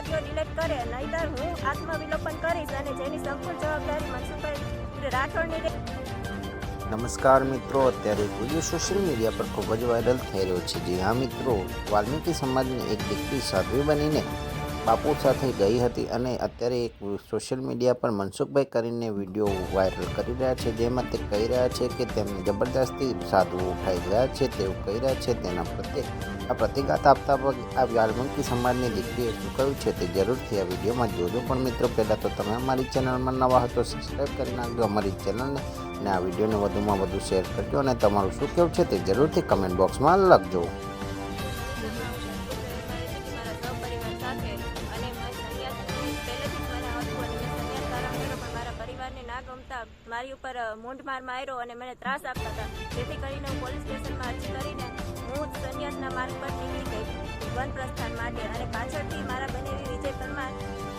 Audio delete કરે, નહીતર હું આત્મવિલોપન કરીશ અને જેની સંપૂર્ણ જવાબદારી મનસુખભાઈ રાઠોડની નમસ્કાર મિત્રો, અત્યારે વીડિયો સોશિયલ મીડિયા પર ખૂબ જ વાયરલ થઈ રહ્યો છે. જે હા મિત્રો, વાલ્મીકી સમાજની એક દીકરી સાધ્વી બનીને બાપુ સાથે ગઈ હતી અને અત્યારે એક સોશિયલ મીડિયા પર મનસુખભાઈ કરીને વીડિયો વાયરલ કરી રહ્યા છે, જેમાં તે કહી રહ્યા છે કે તેમને જબરદસ્તી સાધુ ઉઠાઈ રહ્યા છે તેવું કહી રહ્યા છે તેના પ્રત્યે આ પ્રતિઘાત આપતા આ વાલ્મીકી સમાજની દીકરીએ શું કહ્યું છે તે જરૂરથી આ વિડીયોમાં જોજો. પણ મિત્રો, પહેલાં તો તમે અમારી ચેનલમાં નવા હતો સબસ્ક્રાઈબ કરી નાખજો, અમારી ચેનલને અને આ વિડીયોને વધુમાં વધુ શેર કરજો અને તમારું શું કહેવું છે તે જરૂરથી કમેન્ટ બોક્સમાં લખજો. ના ગમતા મારી ઉપર મૂંઢમાર માર્યો અને મને ત્રાસ આપતા હતા. જેથી કરીને હું પોલીસ સ્ટેશનમાં અરજી કરીને હું સંન્યાસના માર્ગ પર નીકળી ગઈ. વન પ્રસ્થાન માટે અને પાછળથી મારા બનેવી વિજય પરમાર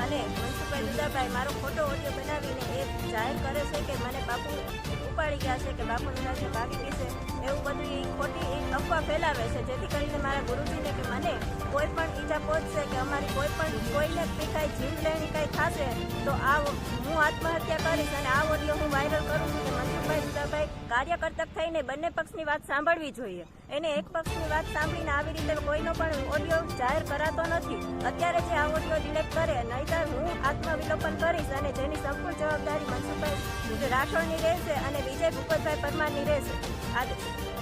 અને મનસુખભાઈ દુદાભાઈ મારો ખોટો ઓડિયો બનાવીને એ જાહેર કરે છે કે મને બાપુ ઉપાડી ગયા છે કે બાપુની સાથે ભાગી ગઈ છે. એવું બધું એ ખોટી એક અફવા ફેલાવે છે. જેથી કરીને ઈજા પહોંચશે કે અમારી કોઈ પણ કોઈને બી કાંઈ જીવ લેણી કાંઈ થશે, તો આ હું આત્મહત્યા કરીશ અને આ ઓડિયો હું વાયરલ કરું છું કે મનસુખભાઈ દુદાભાઈ કાર્યકર્તક થઈને બંને પક્ષની વાત સાંભળવી જોઈએ. એને એક પક્ષની વાત સાંભળીને આવી રીતે કોઈનો પણ ઓડિયો જાહેર કરાતો નથી. અત્યારે જે આ ઓડિયો ડિલેક્ટ કરે, નહીતર હું આત્મવિલોપન કરીશ અને જેની સંપૂર્ણ જવાબદારી મનસુખભાઈ રાઠોડની રહેશે અને વિજય ભૂપતભાઈ પરમારની રહેશે. આ